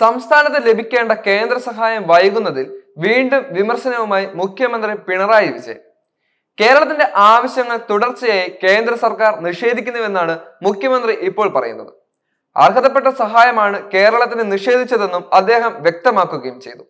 സംസ്ഥാനത്ത് ലഭിക്കേണ്ട കേന്ദ്ര സഹായം വൈകുന്നതിൽ വീണ്ടും വിമർശനവുമായി മുഖ്യമന്ത്രി പിണറായി വിജയൻ. കേരളത്തിന്റെ ആവശ്യങ്ങൾ തുടർച്ചയായി കേന്ദ്ര സർക്കാർ നിഷേധിക്കുന്നുവെന്നാണ് മുഖ്യമന്ത്രി ഇപ്പോൾ പറയുന്നത്. അർഹതപ്പെട്ട സഹായമാണ് കേരളത്തിന് നിഷേധിച്ചതെന്നും അദ്ദേഹം വ്യക്തമാക്കുകയും ചെയ്തു.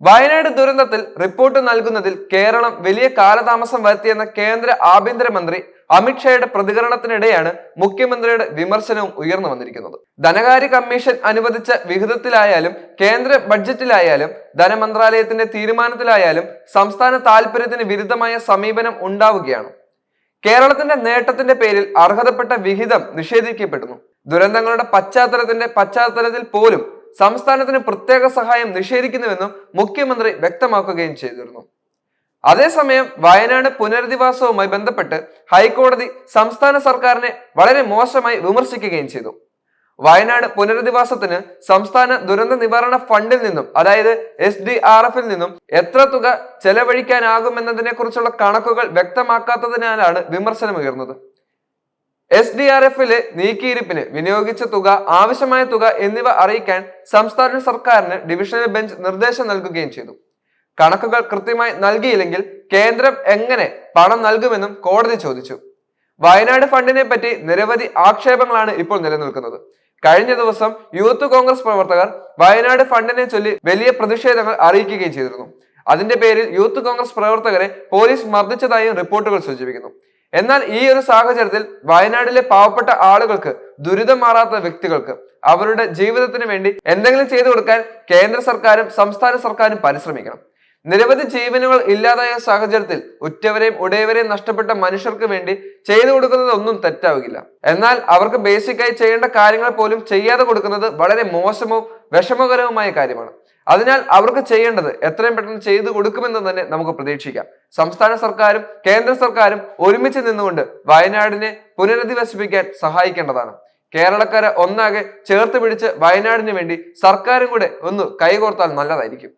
വയനാട് ദുരന്തത്തിൽ റിപ്പോർട്ട് നൽകുന്നതിൽ കേരളം വലിയ കാലതാമസം വരുത്തിയെന്ന കേന്ദ്ര ആഭ്യന്തരമന്ത്രി അമിത്ഷായുടെ പ്രതികരണത്തിനിടെയാണ് മുഖ്യമന്ത്രിയുടെ വിമർശനവും ഉയർന്നു വന്നിരിക്കുന്നത്. ധനകാര്യ കമ്മീഷൻ അനുവദിച്ച വിഹിതത്തിലായാലും കേന്ദ്ര ബഡ്ജറ്റിലായാലും ധനമന്ത്രാലയത്തിന്റെ തീരുമാനത്തിലായാലും സംസ്ഥാന താൽപര്യത്തിന് വിരുദ്ധമായ സമീപനം ഉണ്ടാവുകയാണ്. കേരളത്തിന്റെ നേട്ടത്തിന്റെ പേരിൽ അർഹതപ്പെട്ട വിഹിതം നിഷേധിക്കപ്പെടുന്നു. ദുരന്തങ്ങളുടെ പശ്ചാത്തലത്തിന്റെ പശ്ചാത്തലത്തിൽ പോലും സംസ്ഥാനത്തിന് പ്രത്യേക സഹായം നിഷേധിക്കുന്നുവെന്നും മുഖ്യമന്ത്രി വ്യക്തമാക്കുകയും ചെയ്തിരുന്നു. അതേസമയം വയനാട് പുനരധിവാസവുമായി ബന്ധപ്പെട്ട് ഹൈക്കോടതി സംസ്ഥാന സർക്കാരിനെ വളരെ മോശമായി വിമർശിക്കുകയും ചെയ്തു. വയനാട് പുനരധിവാസത്തിന് സംസ്ഥാന ദുരന്ത നിവാരണ ഫണ്ടിൽ നിന്നും അതായത് എസ് ഡി ആർ എഫിൽ നിന്നും എത്ര തുക ചെലവഴിക്കാനാകുമെന്നതിനെ കുറിച്ചുള്ള കണക്കുകൾ വ്യക്തമാക്കാത്തതിനാലാണ് വിമർശനമുയർന്നത്. എസ് ഡി ആർ എഫിലെ നീക്കിയിരിപ്പിന് വിനിയോഗിച്ച തുക ആവശ്യമായ തുക എന്നിവ അറിയിക്കാൻ സംസ്ഥാന സർക്കാരിന് ഡിവിഷണൽ ബെഞ്ച് നിർദ്ദേശം നൽകുകയും ചെയ്തു. കണക്കുകൾ കൃത്യമായി നൽകിയില്ലെങ്കിൽ കേന്ദ്രം എങ്ങനെ പണം നൽകുമെന്നും കോടതി ചോദിച്ചു. വയനാട് ഫണ്ടിനെ പറ്റി നിരവധി ആക്ഷേപങ്ങളാണ് ഇപ്പോൾ നിലനിൽക്കുന്നത്. കഴിഞ്ഞ ദിവസം യൂത്ത് കോൺഗ്രസ് പ്രവർത്തകർ വയനാട് ഫണ്ടിനെ ചൊല്ലി വലിയ പ്രതിഷേധങ്ങൾ അറിയിക്കുകയും ചെയ്തിരുന്നു. അതിന്റെ പേരിൽ യൂത്ത് കോൺഗ്രസ് പ്രവർത്തകരെ പോലീസ് മർദ്ദിച്ചതായും റിപ്പോർട്ടുകൾ സൂചിപ്പിക്കുന്നു. എന്നാൽ ഈ ഒരു സാഹചര്യത്തിൽ വയനാട്ടിലെ പാവപ്പെട്ട ആളുകൾക്ക് ദുരിതം മാറാത്ത വ്യക്തികൾക്ക് അവരുടെ ജീവിതത്തിന് വേണ്ടി എന്തെങ്കിലും ചെയ്തു കൊടുക്കാൻ കേന്ദ്ര സർക്കാരും സംസ്ഥാന സർക്കാരും പരിശ്രമിക്കണം. നിരവധി ജീവനുകൾ ഇല്ലാതായ സാഹചര്യത്തിൽ ഉറ്റവരെയും ഉടയവരെയും നഷ്ടപ്പെട്ട മനുഷ്യർക്ക് വേണ്ടി ചെയ്തു കൊടുക്കുന്നത് ഒന്നും തെറ്റാവുകയില്ല. എന്നാൽ അവർക്ക് ബേസിക്കായി ചെയ്യേണ്ട കാര്യങ്ങൾ പോലും ചെയ്യാതെ കൊടുക്കുന്നത് വളരെ മോശമോ വിഷമകരവുമായ കാര്യമാണ്. അതിനാൽ അവർക്ക് ചെയ്യേണ്ടത് എത്രയും പെട്ടെന്ന് ചെയ്തു കൊടുക്കുമെന്ന് തന്നെ നമുക്ക് പ്രതീക്ഷിക്കാം. സംസ്ഥാന സർക്കാരും കേന്ദ്ര സർക്കാരും ഒരുമിച്ച് നിന്നുകൊണ്ട് വയനാടിനെ പുനരധിവസിപ്പിക്കാൻ സഹായിക്കേണ്ടതാണ്. കേരളക്കാരെ ഒന്നാകെ ചേർത്ത് പിടിച്ച് വയനാടിന് വേണ്ടി സർക്കാരും കൂടെ ഒന്ന് കൈകോർത്താൽ നല്ലതായിരിക്കും.